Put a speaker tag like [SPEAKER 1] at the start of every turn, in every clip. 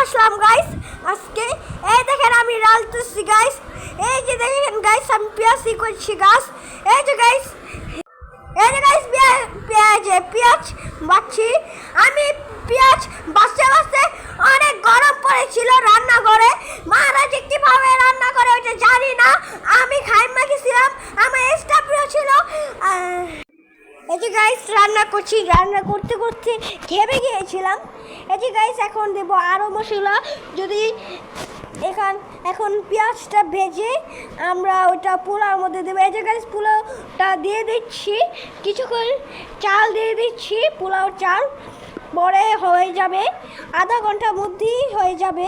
[SPEAKER 1] আসলাম guys আজকে। এই দেখেন আমি রালতেছি গাইস এই যে দেখেন গাইস আমি পেঁয়াজি করছি গাছ এই যে গাইস এই যে গাইস পেঁয়াজ পেঁয়াজ বাচ্ছি আমি পেঁয়াজ বাঁচতে বাঁচতে অনেক গরম পড়েছিল রান্নাঘরে। মারা যে কীভাবে রান্না করে ওইটা জানি না, আমি খাই মাখিয়েছিলাম আমার এই যে গাইস রান্না করছি, রান্না করতে করতে ঘেমে গিয়েছিলাম। এই যে গাইস এখন দেব আরও মশলা। যদি এখান, এখন পেঁয়াজটা ভেজে আমরা ওটা পোলাওর মধ্যে দেবো। এই যে গাইস পোলাওটা দিয়ে দিচ্ছি। কিছুক্ষণ চাল দিয়ে দিচ্ছি পোলাও চাল। পরে হয়ে যাবে, আধা ঘণ্টার মধ্যেই হয়ে যাবে।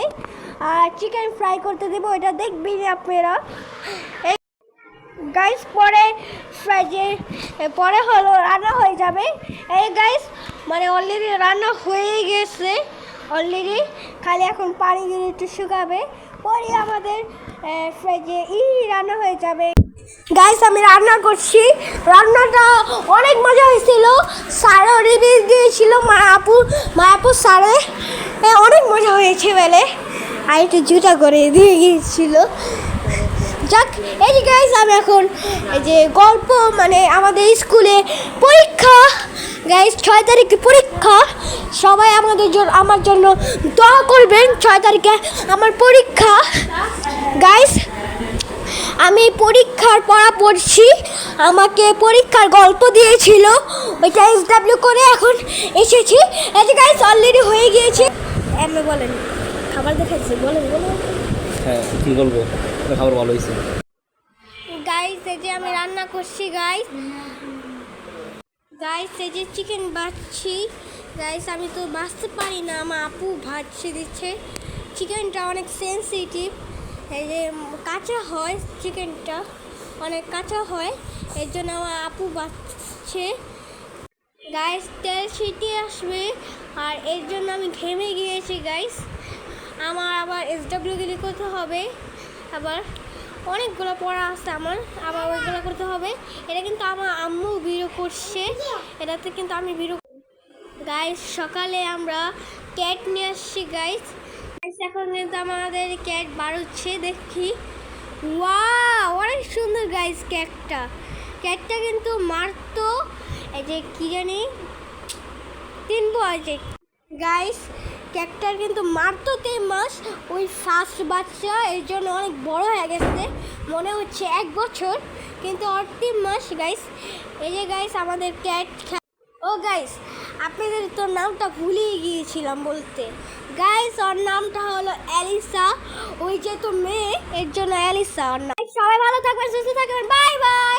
[SPEAKER 1] আর চিকেন ফ্রাই করতে দেবো, এটা দেখবেন আপনারা। গাইস পরে ফ্রাইজে পরে হলো রান্না হয়ে যাবে। এই গাইস মানে অলরেডি রান্না হয়ে গেছে। অলরেডি খালি এখন পানি দিয়ে একটু শুকাবে। পরে আমাদের ফ্রাইজে ই রান্না হয়ে যাবে। গাইস আমি রান্না করছি। রান্নাটা অনেক মজা হয়েছিল। স্যারও রিভিউ দিয়েছিল। মায়াপুর মায়াপুর স্যারে অনেক মজা হয়েছে বলে। আর একটু জুতা করে দিয়ে গিয়েছিল। যাক, এই যে গাইস আমি এখন এই যে গল্প মানে আমাদের স্কুলে পরীক্ষা। গাইস ছয় তারিখে পরীক্ষা। সবাই আমাদের জন্য, আমার জন্য দোয়া করবেন, ছয় তারিখে আমার পরীক্ষা। গাইস আমি পরীক্ষার পড়া পড়ছি। আমাকে পরীক্ষার গল্প দিয়েছিল। ওইটা এস ডাব্লিউ করে এখন এসেছি। এই যে গাইস অলরেডি হয়ে গিয়েছে। এমনি বলেন, খাবার দেখাচ্ছি বলেন বলেন।
[SPEAKER 2] হ্যাঁ কি বলব? খাবার ভালো হয়েছে
[SPEAKER 1] গাইস এই আমি রান্না করছি গাইস গাইস এই যে চিকেন বাচ্ছি গাইস আমি তো বাঁচতে পারি না, আমার আপু ভাজছে, দিচ্ছে। চিকেনটা অনেক সেন্সিটিভ এই যে কাঁচা হয় চিকেনটা অনেক কাঁচা হয়। এর জন্য আমার আপু বাচ্ছে। গাইস তেল ছিটিয়ে আসবে। আর এর জন্য আমি ঘেমে গিয়েছি গাইস আমার আবার এস ডাব্লিউ গিলি করতে হবে। আবার অনেকগুলো পড়া আছে আমার, আবার ওইগুলো করতে হবে। এটা কিন্তু আমার আম্মু বিরো করছে। এটাতে কিন্তু আমি বিরো গাইস সকালে আমরা ক্যাট নিয়ে আসছি গাইস এখন কিন্তু আমাদের ক্যাট বাড়ুচ্ছে দেখি। ওয়া অনেক সুন্দর গাইস ক্যাটটা ক্যাটটা কিন্তু মারতো। এই যে কি জানি, তিন বয়সে গাইস ক্যাকটার কিন্তু মারতো তিন মাস ওই ফার্স্ট বাচ্চা, এর জন্য অনেক বড় হয়ে গেছে, মনে হচ্ছে এক বছর। কিন্তু ওর তিন মাস গাইস এই যে গাইস আমাদের ক্যাট ও গাইস আপনাদের তো নামটা ভুলেই গিয়েছিলাম বলতে। গাইস ওর নামটা হলো অ্যালিসা ওই যে তো মেয়ে, এর জন্য অ্যালিসা ওর নাম। সবাই ভালো থাকবেন, সুস্থ থাকবেন বাই বাই